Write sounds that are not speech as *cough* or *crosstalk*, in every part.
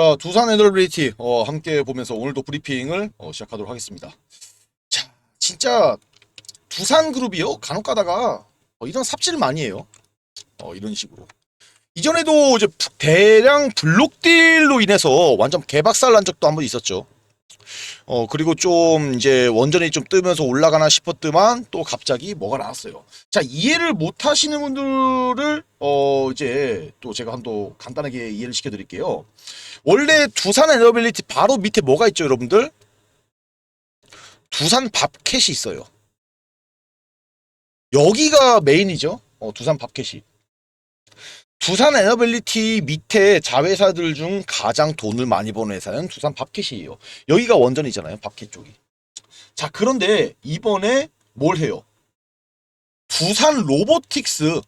자, 두산 에너빌리티 어, 함께 보면서 오늘도 브리핑을 어, 시작하도록 하겠습니다. 자, 진짜 두산 그룹이요. 간혹 가다가 어, 이런 삽질을 많이 해요. 어, 이런 식으로. 이전에도 이제 부- 대량 블록딜로 인해서 완전 개박살 난 적도 한 번 있었죠. 어, 그리고 좀 이제 원전이 좀 뜨면서 올라가나 싶었더만 또 갑자기 뭐가 나왔어요. 자, 이해를 못 하시는 분들을 어, 이제 또 제가 한번 간단하게 이해를 시켜 드릴게요. 원래 두산 에너빌리티 바로 밑에 뭐가 있죠, 여러분들? 두산 밥캣이 있어요. 여기가 메인이죠. 어, 두산 밥캣이. 두산 에너빌리티 밑에 자회사들 중 가장 돈을 많이 버는 회사는 두산 밥캣이에요. 여기가 원전이잖아요. 밥캣 쪽이. 자, 그런데 이번에 뭘 해요? 두산 로보틱스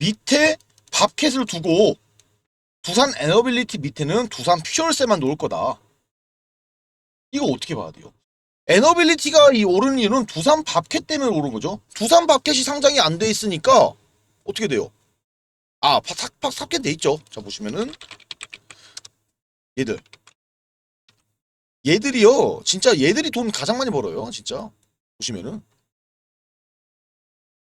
밑에 밥캣을 두고 두산 에너빌리티 밑에는 두산 퓨얼셀만 놓을 거다. 이거 어떻게 봐야 돼요? 에너빌리티가 이 오른 이유는 두산 밥캣 때문에 오른 거죠. 두산 밥캣이 상장이 안 돼 있으니까 어떻게 돼요? 아, 파- 삭, 파- 삭게 돼 있죠. 자, 보시면은 얘들. 얘들이요. 진짜 얘들이 돈 가장 많이 벌어요. 진짜. 보시면은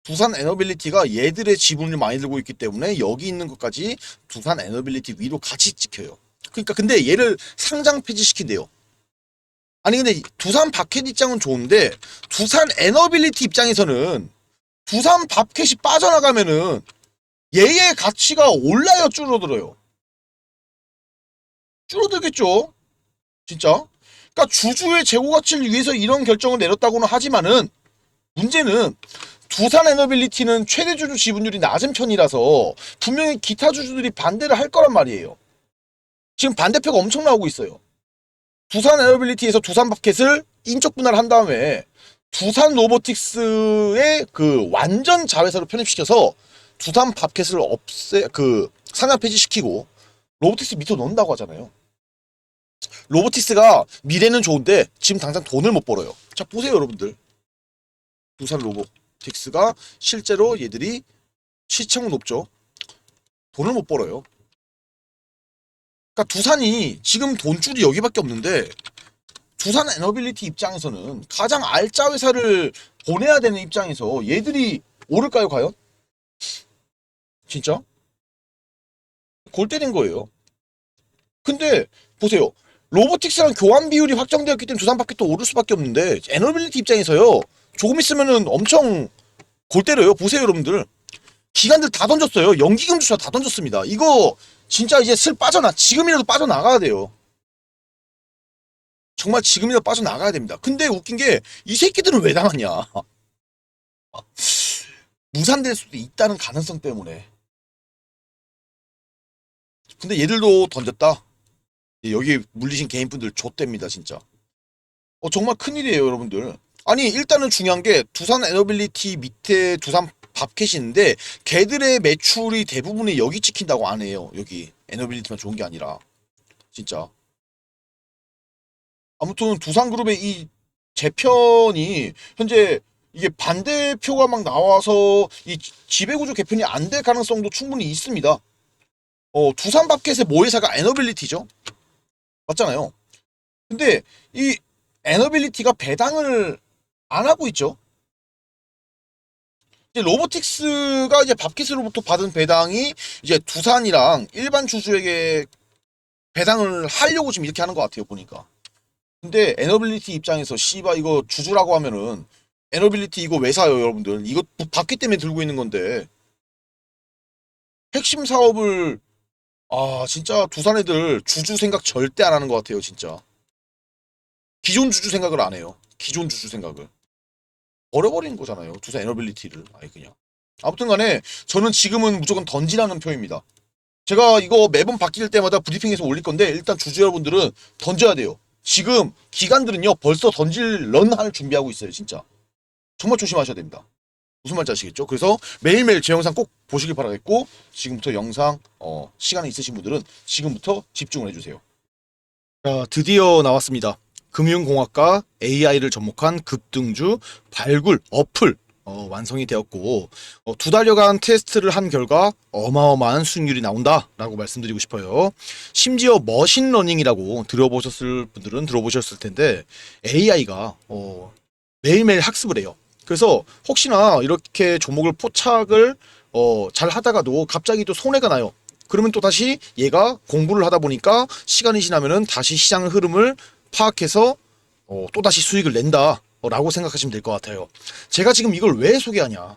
두산 에너빌리티가 얘들의 지분을 많이 들고 있기 때문에 여기 있는 것까지 두산 에너빌리티 위로 같이 찍혀요. 그러니까 근데 얘를 상장 폐지시킨대요. 아니 근데 두산 밥캣 입장은 좋은데 두산 에너빌리티 입장에서는 두산 밥캣이 빠져나가면은 얘의 가치가 올라요 줄어들어요. 줄어들겠죠. 진짜. 그러니까 주주의 재고 가치를 위해서 이런 결정을 내렸다고는 하지만은 문제는 두산 에너빌리티는 최대 주주 지분율이 낮은 편이라서 분명히 기타 주주들이 반대를 할 거란 말이에요. 지금 반대표가 엄청 나오고 있어요. 두산 에너빌리티에서 두산 바켓을 인적 분할을 한 다음에 두산 로보틱스의 그 완전 자회사로 편입시켜서 두산 밥켓을 없애 그 상향 폐지시키고 로보틱스 밑으로 넣는다고 하잖아요. 로보틱스가 미래는 좋은데 지금 당장 돈을 못 벌어요. 자 보세요 여러분들. 두산 로보틱스가 실제로 얘들이 시청은 높죠. 돈을 못 벌어요. 그러니까 두산이 지금 돈줄이 여기밖에 없는데 두산 에너빌리티 입장에서는 가장 알짜 회사를 보내야 되는 입장에서 얘들이 오를까요 과연? 진짜? 골 때린 거예요. 근데 보세요. 로보틱스랑 교환 비율이 확정되었기 때문에 두산 바퀴도 오를 수밖에 없는데 에너빌리티 입장에서요. 조금 있으면은 엄청 골 때려요. 보세요, 여러분들. 기관들 다 던졌어요. 연기금 주사 다 던졌습니다. 이거 진짜 이제 슬 빠져나 지금이라도 빠져나가야 돼요. 정말 지금이라도 빠져나가야 됩니다. 근데 웃긴 게 이 새끼들은 왜 당하냐? *laughs* 무산될 수도 있다는 가능성 때문에. 근데 얘들도 던졌다. 여기 물리신 개인분들 좆됩니다 진짜. 어 정말 큰일이에요 여러분들. 아니 일단은 중요한 게 두산 에너빌리티 밑에 두산 밥캣이 있는데 걔들의 매출이 대부분이 여기 찍힌다고 안 해요. 여기 에너빌리티만 좋은 게 아니라 진짜. 아무튼 두산그룹의 이 재편이 현재 이게 반대표가 막 나와서 이 지배구조 개편이 안 될 가능성도 충분히 있습니다. 어, 두산 밥켓의 모회사가 에너빌리티죠. 맞잖아요. 근데 이 에너빌리티가 배당을 안 하고 있죠. 이제 로보틱스가 이제 밥켓으로부터 받은 배당이 이제 두산이랑 일반 주주에게 배당을 하려고 지금 이렇게 하는 것 같아요 보니까. 근데 에너빌리티 입장에서 씨바 이거 주주라고 하면은 에너빌리티 이거 왜 사요 여러분들? 이거 밥켓 때문에 들고 있는 건데 핵심 사업을 아 진짜 두산 애들 주주 생각 절대 안 하는 것 같아요 진짜. 기존 주주 생각을 안 해요. 기존 주주 생각을. 버려버리는 거잖아요. 두산 에너빌리티를 아예 그냥. 아무튼 간에 저는 지금은 무조건 던지라는 표입니다. 제가 이거 매번 바뀔 때마다 브리핑에서 올릴 건데 일단 주주 여러분들은 던져야 돼요. 지금 기관들은요 벌써 던질 런할 준비하고 있어요 진짜. 정말 조심하셔야 됩니다. 무슨 말인지 아시겠죠? 그래서 매일매일 제 영상 꼭 보시길 바라겠고 지금부터 영상 어, 시간이 있으신 분들은 지금부터 집중을 해주세요. 자 드디어 나왔습니다. 금융공학과 AI를 접목한 급등주 발굴 어플 어, 완성이 되었고 어, 두 달여간 테스트를 한 결과 어마어마한 수익률이 나온다라고 말씀드리고 싶어요. 심지어 머신러닝이라고 들어보셨을 분들은 들어보셨을 텐데 AI가 어, 매일매일 학습을 해요. 그래서 혹시나 이렇게 종목을 포착을 어, 잘 하다가도 갑자기 또 손해가 나요. 그러면 또 다시 얘가 공부를 하다 보니까 시간이 지나면은 다시 시장 흐름을 파악해서 어, 또 다시 수익을 낸다. 라고 생각하시면 될 것 같아요. 제가 지금 이걸 왜 소개하냐?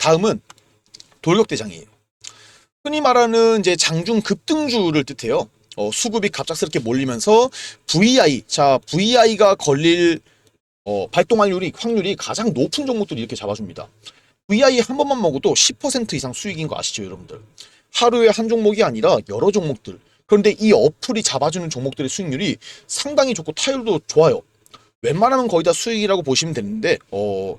다음은 돌격대장이에요. 흔히 말하는 이제 장중 급등주를 뜻해요. 어, 수급이 갑작스럽게 몰리면서 VI, 자 VI가 걸릴 어, 발동확률이 확률이 가장 높은 종목들이 이렇게 잡아줍니다. VI 한 번만 먹어도 10% 이상 수익인 거 아시죠, 여러분들? 하루에 한 종목이 아니라 여러 종목들. 그런데 이 어플이 잡아주는 종목들의 수익률이 상당히 좋고 타율도 좋아요. 웬만하면 거의 다 수익이라고 보시면 되는데, 어,